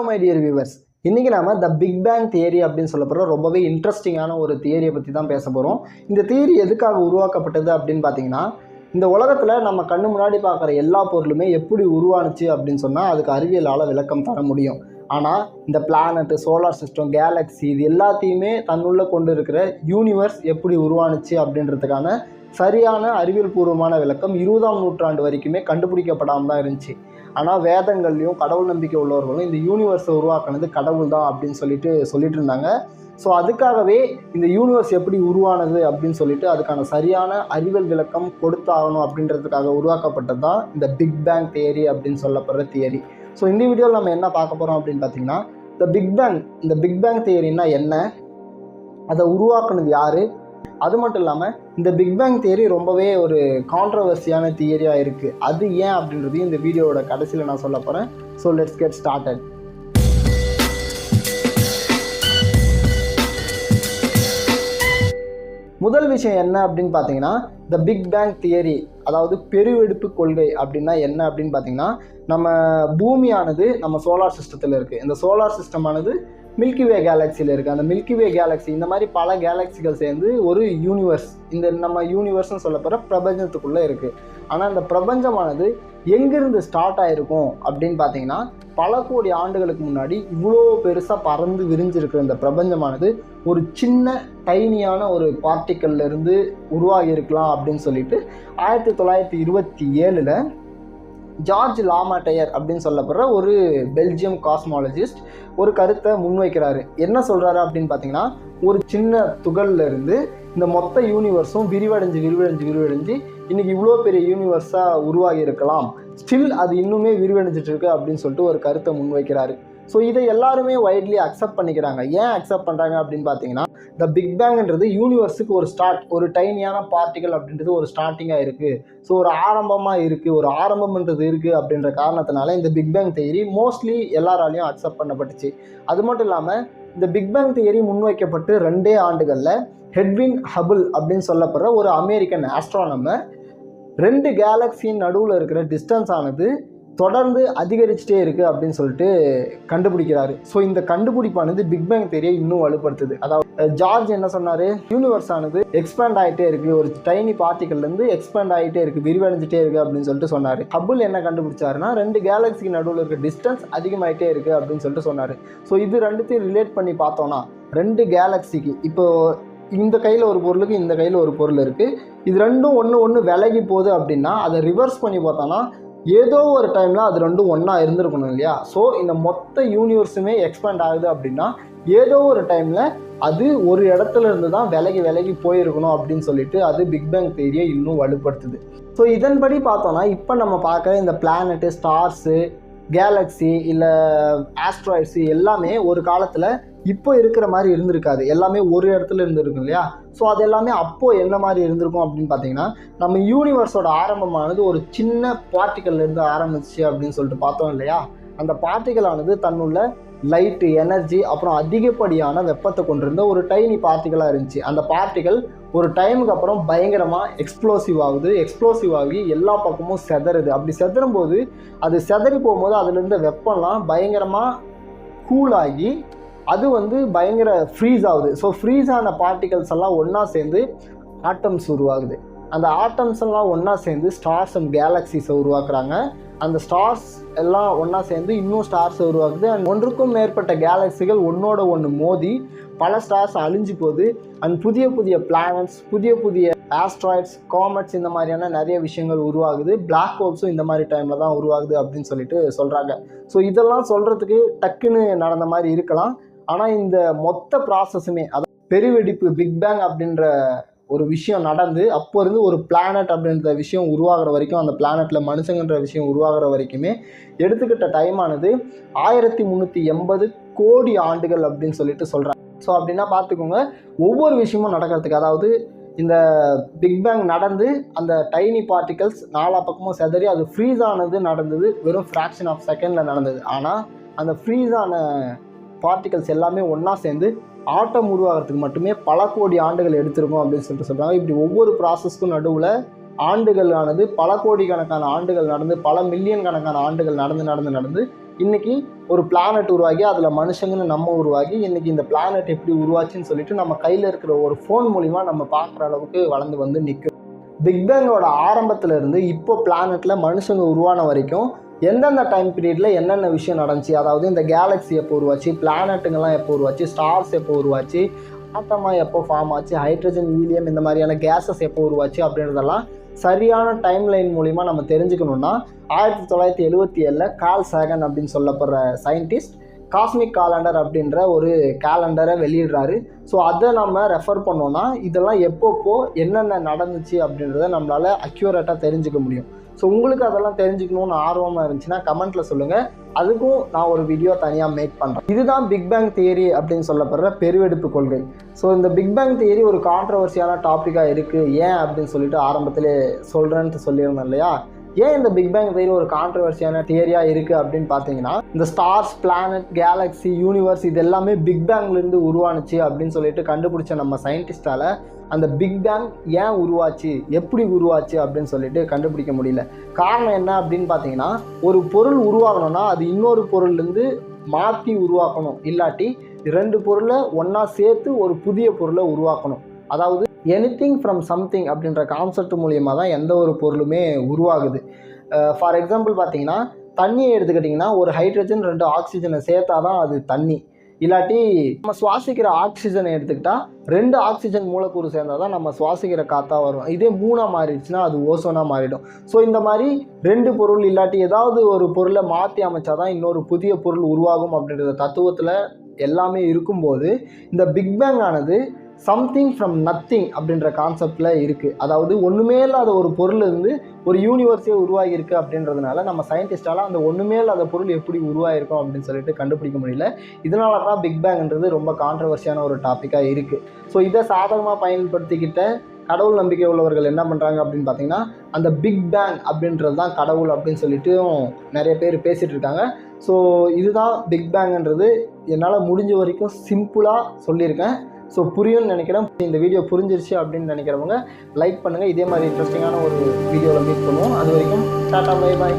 வணக்கம் my dear viewers இன்றைக்கி நாம த பிக் பேங் தியரி அப்படின்னு சொல்லப்படுற ரொம்பவே இன்ட்ரெஸ்டிங்கான ஒரு தியரியை பற்றி தான் பேச போகிறோம் இந்த தியரி எதுக்காக உருவாக்கப்பட்டது அப்படின்னு பார்த்தீங்கன்னா இந்த உலகத்தில் நம்ம கண்ணு முன்னாடி பார்க்குற எல்லா பொருளுமே எப்படி உருவானுச்சு அப்படின்னு சொன்னால் அதுக்கு அறிவியலால் விளக்கம் தர முடியும். ஆனால் இந்த பிளானட்டு சோலார் சிஸ்டம் கேலக்ஸி இது எல்லாத்தையுமே தன்னுள்ளே கொண்டு இருக்கிற யூனிவர்ஸ் எப்படி உருவானுச்சு அப்படின்றதுக்கான சரியான அறிவியல் பூர்வமான விளக்கம் இருபதாம் நூற்றாண்டு வரைக்குமே கண்டுபிடிக்கப்படாமல் தான் இருந்துச்சு. ஆனால் வேதங்கள்லையும் கடவுள் நம்பிக்கை உள்ளவர்களும் இந்த யூனிவர்ஸை உருவாக்குனது கடவுள் தான் அப்படின்னு சொல்லிட்டு சொல்லிட்டு இருந்தாங்க. ஸோ அதுக்காகவே இந்த யூனிவர்ஸ் எப்படி உருவானது அப்படின்னு சொல்லிட்டு அதுக்கான சரியான அறிவியல் விளக்கம் கொடுத்தாகணும் அப்படின்றதுக்காக உருவாக்கப்பட்டது தான் இந்த பிக் பேங் தியரி அப்படின்னு சொல்லப்படுற தியரி ஸோ இந்த வீடியோவில் நம்ம என்ன பார்க்க போகிறோம் அப்படின்னு பார்த்தீங்கன்னா இந்த பிக் பேங் இந்த பிக் பேங் தியரின்னா என்ன? அதை உருவாக்குனது யார்? அது மட்டும் இல்லாமல் இந்த பிக் பேங் தியரி ரொம்பவே ஒரு கான்ட்ரவர்சியான தியரியாக இருக்குது அது ஏன் அப்படின்றதையும் இந்த வீடியோவோட கடைசியில் நான் சொல்ல போகிறேன் ஸோ லெட்ஸ் கெட் ஸ்டார்டட் முதல் விஷயம் என்ன அப்படின்னு பார்த்தீங்கன்னா த பிக் பேங் தியரி அதாவது பெருவெடுப்பு கொள்கை அப்படின்னா என்ன அப்படின்னு பார்த்தீங்கன்னா நம்ம பூமியானது நம்ம சோலார் சிஸ்டத்தில் இருக்குது இந்த சோலார் சிஸ்டமானது மில்கிவே கேலக்சியில் இருக்குது அந்த மில்கிவே கேலக்ஸி இந்த மாதிரி பல கேலக்சிகள் சேர்ந்து ஒரு யூனிவர்ஸ் இந்த நம்ம யூனிவர்ஸ்னு சொல்ல போகிற பிரபஞ்சத்துக்குள்ளே இருக்குது ஆனால் இந்த பிரபஞ்சமானது எங்கிருந்து ஸ்டார்ட் ஆகிருக்கும் அப்படின்னு பார்த்தீங்கன்னா பல கோடி ஆண்டுகளுக்கு முன்னாடி இவ்வளோ பெருசாக பறந்து விரிஞ்சிருக்கிற இந்த பிரபஞ்சமானது ஒரு சின்ன டைனியான ஒரு பார்ட்டிக்கல்லேருந்து உருவாகி இருக்கலாம் அப்படின்னு சொல்லிட்டு ஆயிரத்தி தொள்ளாயிரத்தி இருபத்தி ஏழில் ஜார்ஜ் லாமாட்டையர் அப்படின்னு சொல்லப்படுற ஒரு பெல்ஜியம் காஸ்மாலஜிஸ்ட் ஒரு கருத்தை முன்வைக்கிறாரு. என்ன சொல்கிறாரு அப்படின்னு பார்த்தீங்கன்னா ஒரு சின்ன துகள்லேருந்து இந்த மொத்த யூனிவர்ஸும் விரிவடைஞ்சு விரிவடைஞ்சு விரிவடைஞ்சு இன்றைக்கி இவ்வளோ பெரிய யூனிவர்ஸாக உருவாகி இருக்கலாம். ஸ்டில் அது இன்னுமே விரிவடைஞ்சிட்டு இருக்கு அப்படின்னு சொல்லிட்டு ஒரு கருத்தை முன்வைக்கிறாரு. ஸோ இதை எல்லாருமே வைட்லி அக்செப்ட் பண்ணிக்கிறாங்க. ஏன் அக்செப்ட் பண்ணுறாங்க அப்படின்னு பார்த்தீங்கன்னா த பிக் பேங்ன்றது யூனிவர்ஸுக்கு ஒரு ஸ்டார்ட் ஒரு டைனியான பார்ட்டிகல் அப்படின்றது ஒரு ஸ்டார்டிங்காக இருக்குது ஸோ ஒரு ஆரம்பமாக இருக்குது ஒரு ஆரம்பம்ன்றது இருக்குது அப்படின்ற காரணத்தினால இந்த பிக் பேங் தியரி மோஸ்ட்லி எல்லாராலையும் அக்செப்ட் பண்ணப்பட்டுச்சு. அது மட்டும் இல்லாமல் இந்த பிக் பேங் தியரி முன்வைக்கப்பட்டு ரெண்டே ஆண்டுகளில் ஹெட்வின் ஹபுல் அப்படின்னு சொல்லப்படுற ஒரு அமெரிக்கன் ஆஸ்ட்ரானமர் ரெண்டு கேலக்சியின் நடுவில் இருக்கிற டிஸ்டன்ஸ் ஆனது தொடர்ந்து அதிகரிச்சுட்டே இருக்குது அப்படின்னு சொல்லிட்டு கண்டுபிடிக்கிறாரு. ஸோ இந்த கண்டுபிடிப்பானது பிக் பேங் தேரியை இன்னும் வலுப்படுத்துது. அதாவது ஜார்ஜ் என்ன சொன்னார்? யூனிவர்ஸ் ஆனது எக்ஸ்பேண்ட் ஆகிட்டே இருக்குது ஒரு டைனி பார்ட்டிக்கல்லேருந்து எக்ஸ்பேண்ட் ஆகிட்டே இருக்குது விரிவடைஞ்சிட்டே இருக்குது அப்படின்னு சொல்லிட்டு சொன்னார். ஹபுல் என்ன கண்டுபிடிச்சாருன்னா ரெண்டு கேலக்சிக்கு நடுவில் இருக்க டிஸ்டன்ஸ் அதிகமாகிட்டே இருக்குது அப்படின்னு சொல்லிட்டு சொன்னார். ஸோ இது ரெண்டுத்தையும் ரிலேட் பண்ணி பார்த்தோன்னா ரெண்டு கேலக்சிக்கு இப்போது இந்த கையில் ஒரு பொருளுக்கு இந்த கையில் ஒரு பொருள் இருக்குது இது ரெண்டும் ஒன்று ஒன்று விலகி போகுது அப்படின்னா அதை ரிவர்ஸ் பண்ணி பார்த்தோன்னா ஏதோ ஒரு டைமில் அது ரெண்டும் ஒன்றா இருந்திருக்கணும் இல்லையா? ஸோ இந்த மொத்த யூனிவர்ஸுமே எக்ஸ்பேண்ட் ஆகுது அப்படின்னா ஏதோ ஒரு டைமில் அது ஒரு இடத்துல இருந்து தான் விலகி விலகி போயிருக்கணும் அப்படின்னு சொல்லிட்டு அது பிக் பேங் தேரியை இன்னும் வலுப்படுத்துது. ஸோ இதன்படி பார்த்தோன்னா இப்போ நம்ம பார்க்குற இந்த பிளானட்டு ஸ்டார்ஸு கேலக்ஸி இல்லை ஆஸ்ட்ராய்ட்ஸு எல்லாமே ஒரு காலத்தில் இப்போ இருக்கிற மாதிரி இருந்திருக்காது. எல்லாமே ஒரு இடத்துல இருந்திருக்கும் இல்லையா? ஸோ அது எல்லாமே அப்போது என்ன மாதிரி இருந்திருக்கும் அப்படின்னு பார்த்தீங்கன்னா நம்ம யூனிவர்ஸோட ஆரம்பமானது ஒரு சின்ன பார்ட்டிக்கல்லேருந்து ஆரம்பிச்சு அப்படின்னு சொல்லிட்டு பார்த்தோம் இல்லையா? அந்த பார்ட்டிக்கலானது தன்னுள்ள லைட்டு எனர்ஜி அப்புறம் அதிகப்படியான வெப்பத்தை கொண்டிருந்த ஒரு டைனி பார்ட்டிகளாக இருந்துச்சு. அந்த பார்ட்டிகள் ஒரு டைமுக்கு அப்புறம் பயங்கரமாக எக்ஸ்ப்ளோசிவ் ஆகுது. எக்ஸ்ப்ளோசிவ் ஆகி எல்லா பக்கமும் செதறுது. அப்படி செதறும் போது அது செதறி போகும்போது அதுலேருந்து வெப்பம்லாம் பயங்கரமாக கூலாகி அது வந்து பயங்கர ஃப்ரீஸ் ஆகுது. ஸோ ஃப்ரீஸ் ஆன பார்ட்டிகல்ஸ் எல்லாம் ஒன்றா சேர்ந்து ஆட்டம்ஸ் உருவாகுது. அந்த ஆட்டம்ஸ் எல்லாம் ஒன்றா சேர்ந்து ஸ்டார்ஸ் அண்ட் கேலக்சிஸை உருவாக்குறாங்க. அந்த ஸ்டார்ஸ் எல்லாம் ஒன்றா சேர்ந்து இன்னும் ஸ்டார்ஸை உருவாக்குது. அண்ட் ஒன்றுக்கும் மேற்பட்ட கேலக்சிகள் ஒன்றோட ஒன்று மோதி பல ஸ்டார்ஸ் அழிஞ்சு போகுது. அண்ட் புதிய புதிய பிளானட்ஸ் புதிய புதிய ஆஸ்ட்ராய்ட்ஸ் காமெட்ஸ் இந்த மாதிரியான நிறைய விஷயங்கள் உருவாகுது. பிளாக் ஹோல்ஸும் இந்த மாதிரி டைமில் தான் உருவாகுது அப்படின்னு சொல்லிட்டு சொல்கிறாங்க ஸோ இதெல்லாம் சொல்கிறதுக்கு டக்குன்னு நடந்த மாதிரி இருக்கலாம். ஆனால் இந்த மொத்த ப்ராசஸுமே அதாவது பெருவெடிப்பு பிக் பேங் அப்படின்ற ஒரு விஷயம் நடந்து அப்போ இருந்து ஒரு பிளானட் அப்படின்ற விஷயம் உருவாகிற வரைக்கும் அந்த பிளானட்டில் மனுஷங்கன்ற விஷயம் உருவாகிற வரைக்குமே எடுத்துக்கிட்ட டைம் ஆனது ஆயிரத்தி முந்நூற்றி எண்பது கோடி ஆண்டுகள் அப்படின்னு சொல்லிட்டு சொல்கிறாங்க ஸோ அப்படின்னா பார்த்துக்கோங்க ஒவ்வொரு விஷயமும் நடக்கிறதுக்கு அதாவது இந்த பிக் பேங் நடந்து அந்த டைனி பார்ட்டிகல்ஸ் நாலா பக்கமும் செதறி அது ஃப்ரீஸ் ஆனது நடந்தது வெறும் ஃப்ராக்ஷன் ஆஃப் செகண்டில் நடந்தது. ஆனால் அந்த ஃப்ரீஸ் ஆன பார்ட்டிகல்ஸ் எல்லாமே ஒன்றா சேர்ந்து ஆட்டம் உருவாகிறதுக்கு மட்டுமே பல கோடி ஆண்டுகள் எடுத்திருக்கும் அப்படின்னு சொல்லிட்டு சொல்கிறாங்க இப்படி ஒவ்வொரு ப்ராசஸ்க்கும் நடுவில் ஆண்டுகளானது பல கோடிக்கணக்கான ஆண்டுகள் நடந்து பல மில்லியன் கணக்கான ஆண்டுகள் நடந்து நடந்து நடந்து இன்றைக்கி ஒரு பிளானட் உருவாகி அதில் மனுஷங்கன்னு நம்ம உருவாகி இன்றைக்கி இந்த பிளானட் எப்படி உருவாச்சுன்னு சொல்லிட்டு நம்ம கையில் இருக்கிற ஒரு ஃபோன் மூலிமா நம்ம பார்க்குற அளவுக்கு வளர்ந்து வந்து நிற்கும் பிக் பேங்கோட இருந்து இப்போ பிளானட்ல மனுஷங்க உருவான வரைக்கும் எந்தெந்த டைம் பீரியடில் என்னென்ன விஷயம் நடந்துச்சு? அதாவது இந்த கேலக்ஸி எப்போ உருவாச்சு? பிளானட்டுங்கெல்லாம் எப்போ உருவாச்சு? ஸ்டார்ஸ் எப்போ உருவாச்சு? ஆட்டமாக எப்போ ஃபார்ம் ஆச்சு? ஹைட்ரஜன் ஹீலியம் இந்த மாதிரியான கேஸஸ் எப்போ உருவாச்சு? அப்படின்றதெல்லாம் சரியான டைம் லைன் மூலிமா நம்ம தெரிஞ்சுக்கணுன்னா ஆயிரத்தி தொள்ளாயிரத்தி எழுபத்தி ஏழில் கால் சேகன் அப்படின்னு சொல்லப்படுற சயின்டிஸ்ட் காஸ்மிக் காலண்டர் அப்படின்ற ஒரு கேலண்டரை வெளியிடுறாரு. ஸோ அதை நம்ம ரெஃபர் பண்ணோன்னா இதெல்லாம் எப்பப்போ என்னென்ன நடந்துச்சு அப்படின்றத நம்மளால் அக்யூரேட்டாக தெரிஞ்சுக்க முடியும். ஸோ உங்களுக்கு அதெல்லாம் தெரிஞ்சுக்கணும்னு ஆர்வமாக இருந்துச்சுன்னா கமெண்ட்டில் சொல்லுங்கள் அதுக்கும் நான் ஒரு வீடியோ தனியாக மேக் பண்ணுறேன் இதுதான் பிக் பேங் தியரி அப்படின்னு சொல்லப்படுற பெருவெடுப்பு கொள்கை. ஸோ இந்த பிக் பேங் தியரி ஒரு கான்ட்ரவர்சியான டாப்பிக்காக இருக்குது ஏன் அப்படின்னு சொல்லிட்டு ஆரம்பத்திலே சொல்கிறேன்ட்டு சொல்லியிருந்தேன் இல்லையா? ஏன் இந்த பிக் பேங் தியரி ஒரு கான்ட்ரவர்சியான தியரியாக இருக்குது அப்படின்னு பார்த்தீங்கன்னா இந்த ஸ்டார்ஸ் பிளானட் கேலக்ஸி யூனிவர்ஸ் இது எல்லாமே பிக் பேங்லேருந்து உருவானுச்சு அப்படின்னு சொல்லிட்டு கண்டுபிடிச்ச நம்ம சயின்டிஸ்டால அந்த பிக் பேங் ஏன் உருவாச்சு? எப்படி உருவாச்சு அப்படின்னு சொல்லிட்டு கண்டுபிடிக்க முடியல. காரணம் என்ன அப்படின்னு பார்த்தீங்கன்னா ஒரு பொருள் உருவாகணும்னா அது இன்னொரு பொருள்லேருந்து மாற்றி உருவாக்கணும். இல்லாட்டி ரெண்டு பொருளை ஒன்றா சேர்த்து ஒரு புதிய பொருளை உருவாக்கணும். அதாவது எனிதிங் ஃப்ரம் சம்திங் அப்படின்ற கான்செப்ட் மூலியமாக தான் எந்த ஒரு பொருளுமே உருவாகுது. ஃபார் எக்ஸாம்பிள் பார்த்தீங்கன்னா தண்ணியை எடுத்துக்கிட்டிங்கன்னா ஒரு ஹைட்ரஜன் ரெண்டு ஆக்சிஜனை சேர்த்தா தான் அது தண்ணி. இல்லாட்டி நம்ம சுவாசிக்கிற ஆக்சிஜனை எடுத்துக்கிட்டால் ரெண்டு ஆக்சிஜன் மூலக்கூறு சேர்ந்தால் தான் நம்ம சுவாசிக்கிற காற்றாக வரும். இதே மூணாக மாறிடுச்சுன்னா அது ஓசோனாக மாறிடும். ஸோ இந்த மாதிரி ரெண்டு பொருள் இல்லாட்டி ஏதாவது ஒரு பொருளை மாற்றி அமைச்சா தான் இன்னொரு புதிய பொருள் உருவாகும் அப்படின்ற தத்துவத்தில் எல்லாமே இருக்கும்போது இந்த பிக்பேங் ஆனது சம்திங் ஃப்ரம் நத்திங் அப்படின்ற கான்செப்டில் இருக்குது அதாவது ஒன்றுமே இல்லாத ஒரு பொருள் இருந்து ஒரு யூனிவர்ஸே உருவாகியிருக்கு அப்படின்றதுனால நம்ம சயின்டிஸ்டால அந்த ஒன்றுமே இல்லாத பொருள் எப்படி உருவாகிருக்கும் அப்படின்னு சொல்லிட்டு கண்டுபிடிக்க முடியல. இதனால தான் பிக் பேங்ன்றது ரொம்ப கான்ட்ரவர்சியான ஒரு டாப்பிக்காக இருக்குது ஸோ இதை சாதகமாக பயன்படுத்திக்கிட்ட கடவுள் நம்பிக்கை உள்ளவர்கள் என்ன பண்ணுறாங்க அப்படின்னு பார்த்தீங்கன்னா அந்த பிக் பேங் அப்படின்றது தான் கடவுள் அப்படின்னு சொல்லிட்டு நிறைய பேர் பேசிகிட்டு இருக்காங்க. ஸோ இதுதான் பிக் பேங்ன்றது என்னால் முடிஞ்ச வரைக்கும் சிம்பிளாக சொல்லியிருக்கேன். ஸோ புரியும்னு நினைக்கிறேன். இந்த வீடியோ புரிஞ்சிருச்சு அப்படின்னு நினைக்கிறவங்க லைக் பண்ணுங்கள் இதே மாதிரி இன்ட்ரெஸ்டிங்கான ஒரு வீடியோவில் மீட் பண்ணுவோம். அது வரைக்கும் டாட்டா பை பாய்